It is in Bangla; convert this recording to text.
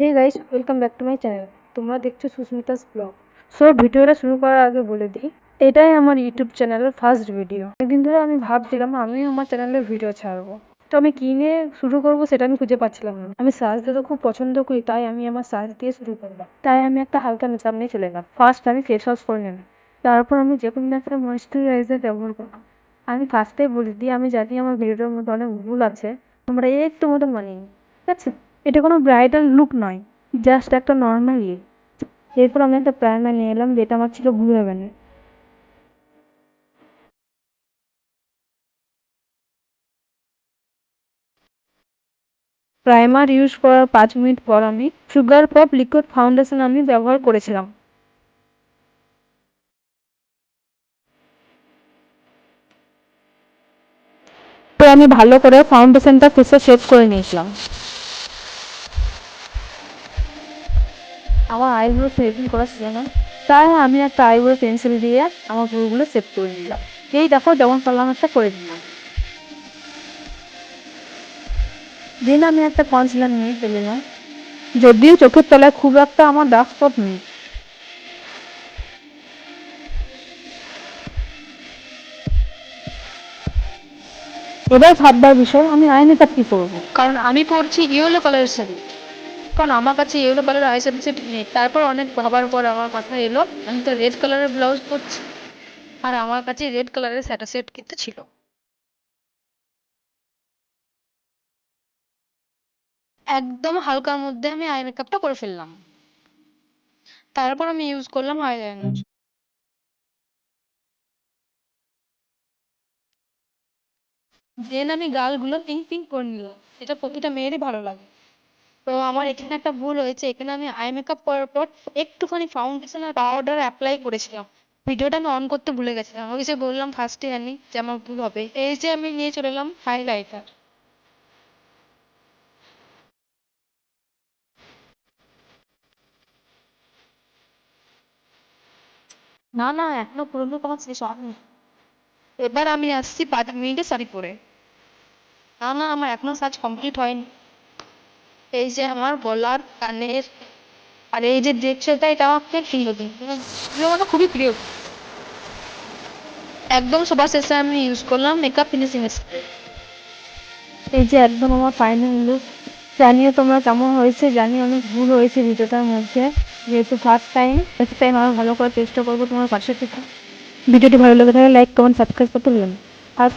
Hey guys welcome back to my channel তোমরা দেখছ সুস্মিতাস ব্লগ সো ভিডিওটা শুরু করার আগে বলে দিই, এটাই আমার ইউটিউব চ্যানেলের ফার্স্ট ভিডিও একদিন ধরে আমি ভাবছিলাম, আমিও আমার চ্যানেলে ভিডিও ছাড়বো। তো আমি কী নিয়ে শুরু করব সেটা আমি খুঁজে পাচ্ছিলাম না। আমি সার্চ দিতে খুব পছন্দ করি, তাই আমি আমার সার্চ দিয়ে শুরু করলাম। তাই আমি একটা হালকা মেকআপ নিয়ে চলে গেলাম ফার্স্ট আমি ফেস ওয়াশ করে নিলাম। তারপর আমি যে কোনো একটা ময়েশ্চারাইজার ব্যবহার করলাম। আমি ফার্স্টেই বলে দিই, আমি জানি আমার ভিডিওর মধ্যে অনেক ভুল আছে। তোমরা একটু মতো নিও ঠিক আছে এটা কোনো ব্রাইডাল লুক নয় জাস্ট একটা নর্মাল ইয়ে। এরপর আমি একটা প্রাইমার নিয়ে এলাম, যেটা আমার ছিল ব্লু হেভেনের প্রাইমার ইউজ করার পাঁচ মিনিট পর আমি সুগার পপ লিকুইড ফাউন্ডেশন আমি ব্যবহার করেছিলাম। তো আমি ভালো করে ফাউন্ডেশনটা ফেসে সেট করে নিয়েছিলাম। আমার আইব্রো শেভিং করা ছিল না তাই আমি একটা আইব্রো পেন্সিল দিয়ে আমার ভুলগুলো সেভ করে নিলাম। এই দেখো, যেমন পারলাম একটা করে দিলাম দিন আমি একটা কনসিলার নিয়ে ফেলে নিলাম যদিও চোখের তলায় খুব একটা আমার ডার্ক স্পট নেই। এবার ভাববার বিষয়, আমি আই মেকআপ কী করব কারণ আমি পরছি ইয়েলো কালারের শাড়ি। কারণ আমার কাছে ইয়েলো কালারের আই সেট নেই। তারপর অনেক ভাবার পর আমার মাথায় এলো আমি তো রেড কালারের ব্লাউজ পরছি। আর আমার কাছে রেড কালারের স্যাটা সেট কিন্তু ছিল। একদম হালকার মধ্যে আমি আই মেকআপটা করে ফেললাম। তারপর আমি ইউজ করলাম আইলাইনার দেন আমি গালগুলো পিঙ্ক পিঙ্ক করে নিলাম। এটা প্রতিটা মেয়েরই ভালো লাগে। তো আমার এখানে একটা ভুল হয়েছে, এখানে আমি আই মেকআপ করার পর একটুখানি ফাউন্ডেশন আর পাউডার অ্যাপ্লাই করেছিলাম। ভিডিওটা আমি অন করতে ভুলে গেছিলাম। আমি যে বললাম ফার্স্টে আমি যে আমার ভুল হবে। এই যে আমি নিয়ে চলে এলাম হাইলাইটার না না, এখনও পুরোনো আমার শেষ হয়নি এবার আমি আসছি পাঁচ মিনিটে শাড়ি পরে। না না, আমার এখনও সাজ কমপ্লিট হয়নি। এই যে আমার গলার কানের আর এই যে দেখছ এটা এটা আমাকে প্রিয় এগুলো আমার খুবই প্রিয়। একদম সবার শেষে আমি ইউজ করলাম মেকআপ ফিনিশিং স্প্রে এই যে একদম আমার ফাইনাল লুক জানিও তোমরা কেমন হয়েছে জানি অনেক ভুল হয়েছে ভিডিওটার মধ্যে। যেহেতু ফার্স্ট টাইম নেক্সট টাইম আরও ভালো করে চেষ্টা করব তোমার পাশে থেকে। ভিডিওটি ভালো লেগে থাকলে লাইক কমেন্ট সাবস্ক্রাইব করতে ভুলো না।